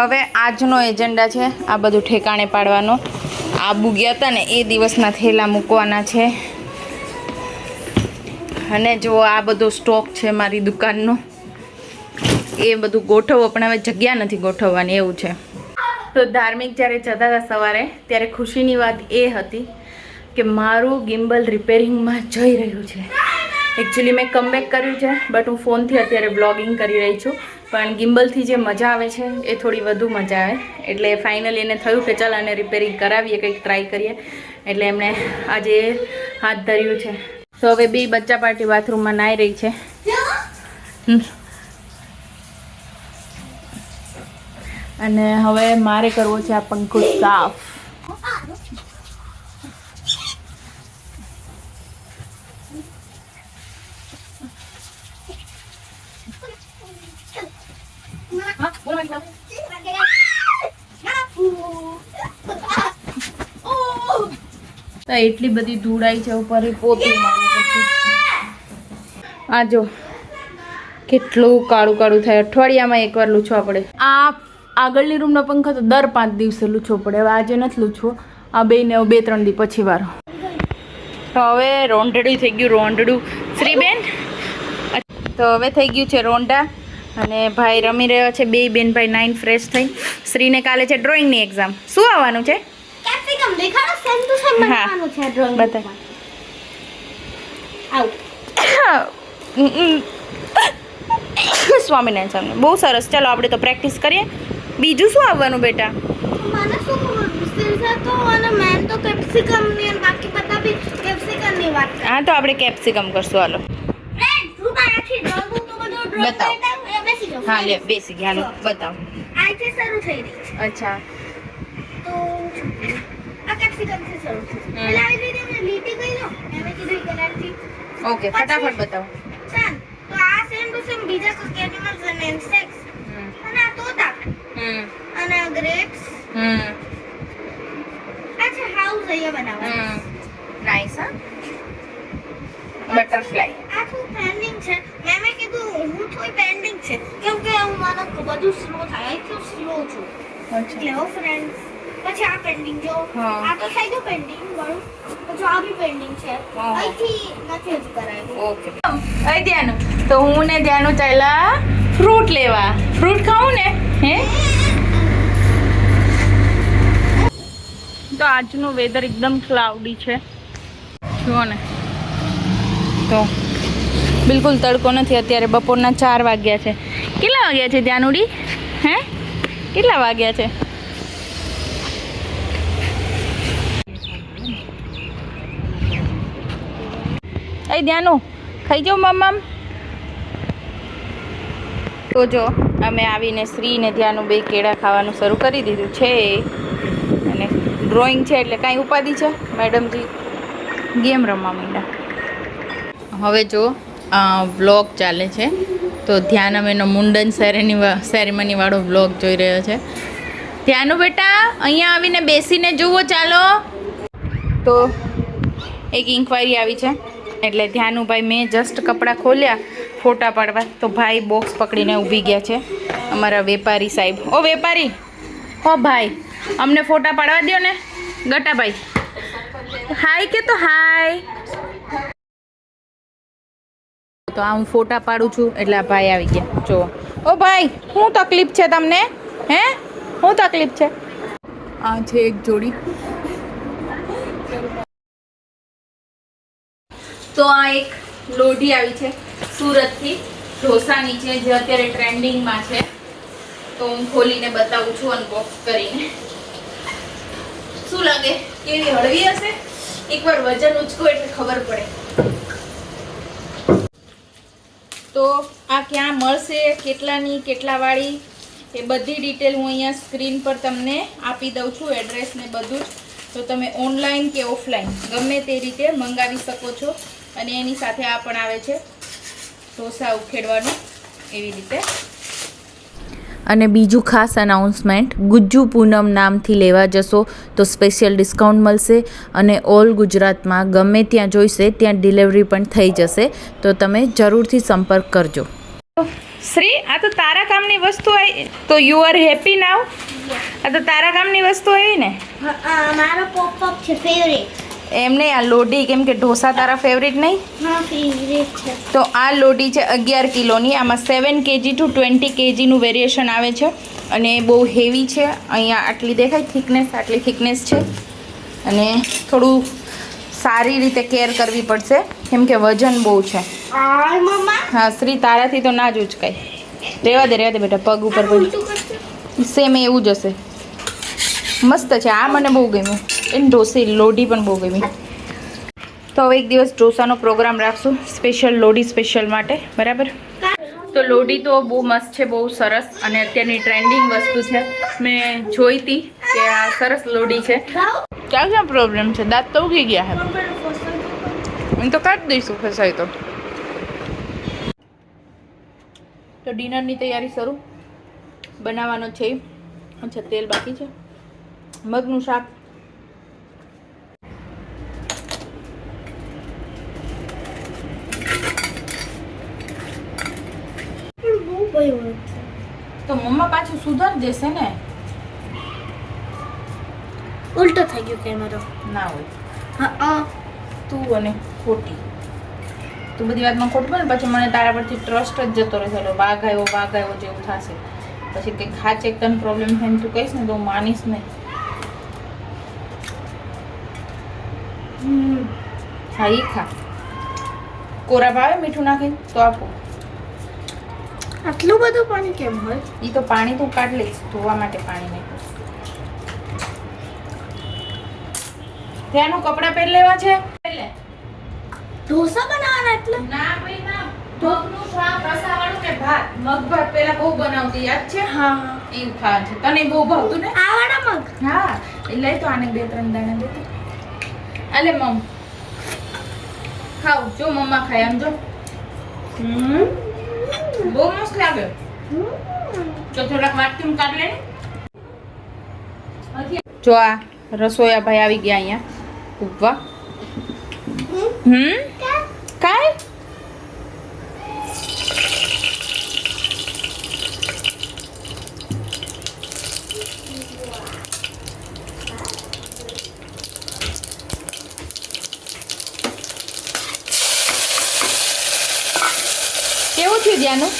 હવે આજનો એજન્ડા છે, આ બધું ઠેકાણે પાડવાનો. આબુ ગયા હતા ને, એ દિવસના થેલા મૂકવાના છે. અને જો આ બધો સ્ટોક છે મારી દુકાનનો, એ બધું ગોઠવવો, પણ હવે જગ્યા નથી ગોઠવવાની, એવું છે. તો ધાર્મિક જ્યારે જતા હતા સવારે, ત્યારે ખુશીની વાત એ હતી કે મારું ગિમ્બલ રિપેરિંગમાં જઈ રહ્યું છે. એકચ્યુઅલી મેં કમબેક કર્યું છે બટ હું ફોનથી અત્યારે બ્લોગિંગ કરી રહી છું. પણ ગિમ્બલથી જે મજા આવે છે, એ થોડી વધુ મજા આવે. એટલે ફાઇનલી એને થયું કે ચાલ આને રિપેરિંગ કરાવીએ, કંઈક ટ્રાય કરીએ. એટલે એમણે આજે હાથ ધર્યું છે. તો હવે બે બચ્ચા પાર્ટી બાથરૂમમાં નાહી રહી છે. અને હવે મારે કરવો છે આ પંખો સાફ. એટલી બધી ધૂળાઈ છે ઉપર પોતું મારવું આ જો, કેટલું કાળું કાળું થાય. અઠવાડિયામાં એકવાર લૂછવા પડે. આ આગળની રૂમનો પંખો તો દર પાંચ દિવસે લૂછવો પડે. હવે આજે નથી લૂછવો. આ બે ને બે, ત્રણ દી પછી વાર. તો હવે રોંઢડું થઈ ગયું, રોંઢડું. શ્રીબેન? તો હવે થઈ ગયું છે રોંઢા. અને ભાઈ રમી રહ્યો છે બે બેન ભાઈ નાઇન ફ્રેશ થઈ. શ્રીને કાલે છે ડ્રોઈંગની એક્ઝામ શું આવવાનું છે? સ્વામિનારાયણ સામે બહુ સરસ. ચાલો આપણે તો પ્રેક્ટિસ કરીએ. બીજું શું આવવાનું બેટા? મને શું ખબર? સિલ્સા તો અને મેન તો કેપ્સિકમની અને બાકી બધા બી કેપ્સિકમની વાત હા તો આપણે કેપ્સિકમ કરશું હાલો. બતાવો. હા લે બેસી ગયા. હાલો બતાવો. આજથી શરૂ થઈ રહી છે. અચ્છા. તો આ કેપ્સિકમથી શરૂ હમ. એટલે આવી રીતે મેં લીટી ગઈ લો. એમે કીધું કલરથી ઓકે ફટાફટ બતાવો. ચાલ. તો આ સેમ ટુ સેમ બીજા કોઈ એનિમલ્સ અને ઇન્સેક્ટ્સ અને આ તોતા. હમ. અને ગ્રેપ્સ હમ. અચ્છા હાઉસ અહીંયા બનાવવાનું. નાઈસ હા? બટરફ્લાય આ થોડું પેન્ડિંગ છે મેં મેં કીધું હું થોડી પેન્ડિંગ છે. કેમ કે હું મને બધું સ્લો થાય. તો સ્લો છું. એટલે હો ફ્રેન્ડ પછી આ પેન્ડિંગ જો. આ તો થઈ ગયું પેન્ડિંગ મારું પછી આ બી પેન્ડિંગ છે. અહીંથી નથી હજુ કરાયું. ઓકે. અહીં ધ્યાનું તો હું ને ધ્યાનું ચાલ્યા ફ્રૂટ લેવા. ફ્રૂટ ખાવું ને? હે? તો આજનું વેધર એકદમ ક્લાઉડી છે. જુઓ ને. તો બિલકુલ તડકો નથી અત્યારે, બપોરના ચાર વાગ્યા છે. કેટલા વાગ્યા છે ધ્યાન ઉડી હે? કેટલા વાગ્યા છે? અહીં ધ્યાનું, ખાઈ જાઓ મમ્મમ તો જો, અમે આવીને શ્રી ને ધ્યાનું બે કેળા ખાવાનું શરૂ કરી દીધું છે. અને ડ્રોઈંગ છે એટલે કાંઈ ઉપાધિ છે? મેડમજી, ગેમ રમવા માંડ્યા. હવે જો વ્લોગ ચાલે છે. તો ધ્યાન અમે એનો મુંડન સેરેની સેરેમની વાળો વ્લોગ જોઈ રહ્યો છે. ધ્યાનું બેટા, અહીંયા આવીને બેસીને જુઓ, ચાલો. તો એક ઇન્ક્વાયરી આવી છે. એટલે ધ્યાનુભાઈ, મેં જસ્ટ કપડાં ખોલ્યા, ફોટા પાડવા. તો ભાઈ બોક્સ પકડીને ઊભી ગયા છે. અમારા વેપારી સાહેબ. ઓ વેપારી, ઓ ભાઈ, અમને ફોટા પાડવા દો ને. ગટાભાઈ. હાય કે તો હાય તો આ હું ફોટા પાડું છું એટલે આ ભાઈ આવી ગયા. જો. ઓ ભાઈ, શું તકલીફ છે તમને? હે? શું તકલીફ છે? આ છે એક જોડી. તો આ એક લોઢી આવી છે સુરતથી. ઢોસાની છે, જે અત્યારે ટ્રેન્ડિંગમાં છે. તો હું ખોલીને બતાવું છું અનબોક્સ કરીને. શું લાગે? કેવી હળવી હશે? એકવાર વજન ઉચકો એટલે ખબર પડે. તો આ ક્યાં મળશે, કેટલાની, કેટલાવાળી, એ બધી ડિટેલ હું અહીંયા સ્ક્રીન પર તમને આપી દઉં છું એડ્રેસ ને બધું જ. તો તમે ઓનલાઈન કે ઓફલાઈન ગમે તે રીતે મંગાવી શકો છો. અને એની સાથે આ પણ આવે છે. ઢોસા ઉખેડવાનું, એવી રીતે. અને બીજું ખાસ અનાઉન્સમેન્ટ ગુજ્જુ પૂનમ નામથી લેવા જશો તો સ્પેશિયલ ડિસ્કાઉન્ટ મળશે અને ઓલ ગુજરાતમાં ગમે ત્યાં જોઈશે ત્યાં ડિલિવરી પણ થઈ જશે. તો તમે જરૂરથી સંપર્ક કરજો. શ્રી આ તો તારા કામની વસ્તુ આવી તો યુ આર હેપી નાવ આ તો તારા કામની વસ્તુ આવી ને? મારો પોપ છે ફેવરેટ એમને આ લોઢી કેમ કે ઢોસા તારા ફેવરિટ નહીં? તો આ લોઢી છે અગિયાર કિલોની આમાં સેવન કેજી ટુ ટ્વેન્ટી કેજીનું વેરિએશન આવે છે અને બહુ હેવી છે. અહીંયા આટલી દેખાય થિકનેસ આટલી થિકનેસ છે. અને થોડું સારી રીતે કેર કરવી પડશે કેમ કે વજન બહુ છે. હા શ્રી તારાથી તો ના જ ઉચકાય. રહેવા દે રહેવા દે બેટા પગ ઉપર સેમ એવું જ હશે. મસ્ત છે આ મને બહુ ગમ્યું. એને ઢોસી લોડી પણ બહુ ગમી. તો હવે એક દિવસ ઢોસાનો પ્રોગ્રામ રાખશું. સ્પેશિયલ લોડી સ્પેશિયલ માટે. બરાબર? તો લોડી તો બહુ મસ્ત છે, બહુ સરસ અને અત્યારની ટ્રેન્ડિંગ વસ્તુ છે. મેં જોઈ હતી કે આ સરસ લોડી છે. ક્યાં ક્યાં પ્રોબ્લેમ છે? દાંત તો ઉગી ગયા હે. એમ તો કાઢી દઈશું ફસાય તો. તો ડિનરની તૈયારી શરૂ. બનાવવાનો છે અચ્છા, તેલ બાકી છે. મગનું શાક પણ બહુ ભયું છે તો મમ્મા પાછું સુધર જશે ને? ઉલટો થઈ ગયો કેમેરો ના હોય. હા આ તું અને ખોટી. તું બધી વાતમાં ખોટું ને પછી મને તારા પરથી ટ્રસ્ટ જ જતો રહેશે. એટલે વાઘ આવ્યો વાઘ આવ્યો જેવું થશે. પછી કંઈક ખાચે તને પ્રોબ્લેમ થાય તું કહીશ ને તો હું માનીશ નહીં. હા એ ખા. કોરા ભાવે મીઠું નાખીને તો આપો. આટલું બધું પાણી કેમ હોય? એ તો પાણી તું કાઢ લઈશ ધોવા માટે પાણી નહીં. ત્યાંનું કપડાં પહેરી લેવા છે? પહેલે. ઢોસા બનાવવાના એટલે? ના ભાઈ ના. મગનું શાક રસાવાળું કે ભાત? મગ ભાત પેલા બહુ બનાવતી યાદ છે? હા એવું ખાવા છે. તને બહુ ભાવતું ને? આ વાળા મગ? હા. એ લઈ તો આને બે ત્રણ દાણા દેતી અલે મમ. ખાવ જો મમ્મા ખાય આમ જો. હમ. બહુ મસ્ત લાગે. તો થોડાક વાટકીમ કાઢ લે જો આ રસોયા ભાઈ આવી ગયા અહીંયા. ઉભવા હમ કાય કેવું થયું ધ્યાનું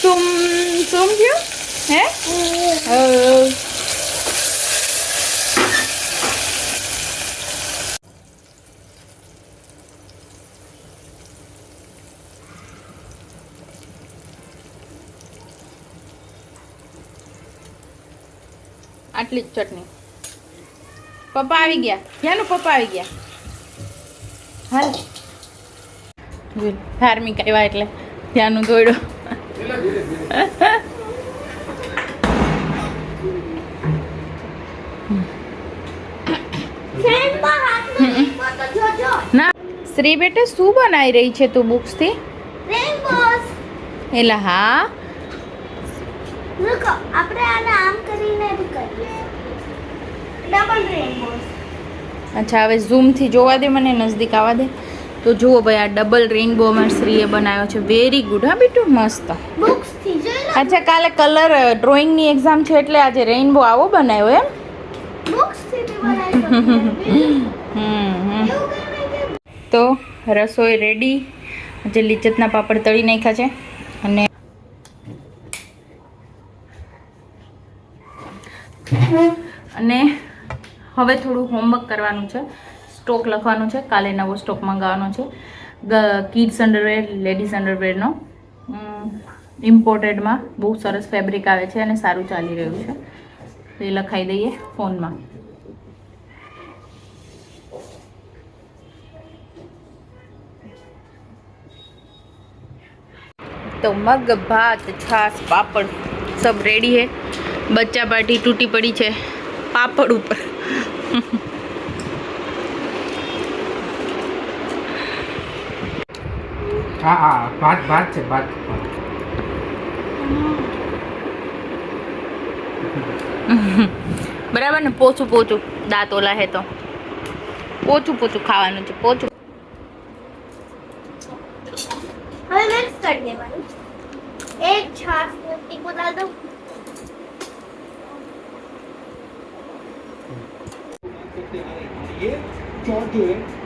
સુમ સુમ થયું? હે? આટલી જ ચટણી. પપ્પા આવી ગયા. ક્યાંનું પપ્પા આવી ગયા. હાલ. ધાર્મિક આવ્યા એટલે. ધ્યાનું દોડ્યો ના. શ્રી બેટે શું બનાવી રહી છે તું બુક્સથી? થી એટલે હા આપણે આને આમ કરીને ડબલ રેનબોસ અચ્છા હવે ઝૂમથી જોવા દે મને નજદીક આવવા દે. તો જુઓ ભાઈ આ ડબલ રેઇનબો અમારા શ્રીએ બનાવ્યો છે. વેરી ગુડ હા બેટું મસ્ત. અચ્છા કાલે કલર ડ્રોઈંગની એક્ઝામ છે એટલે આજે રેઇનબો આવો બનાવ્યો એમ? તો રસોઈ રેડી આજે લિજ્જતના પાપડ તળી નાખ્યા છે. અને અને હવે થોડું હોમવર્ક કરવાનું છે. સ્ટોક લખવાનું છે કાલે નવો સ્ટોક મંગાવવાનો છે કિડ્સ અંડરવેર લેડીઝ અંડરવેરનો ઇમ્પોર્ટેડમાં બહુ સરસ ફેબ્રિક આવે છે અને સારું ચાલી રહ્યું છે તો એ લખાઈ દઈએ ફોનમાં तो मग भात छाछ पापड़ सब रेडी है बच्चा पार्टी टूटी पड़ी છે પાપડ ઉપર હા હા ભાત ભાત છે ભાત બરાબર ને પોચું પોચું દાંત ઓલા હે તો પોચું પોચું ખાવાનું છે પોચું હવે મિક્સ કરી દેવાનું ઉપર લાવી દઉં ये चौथ जो है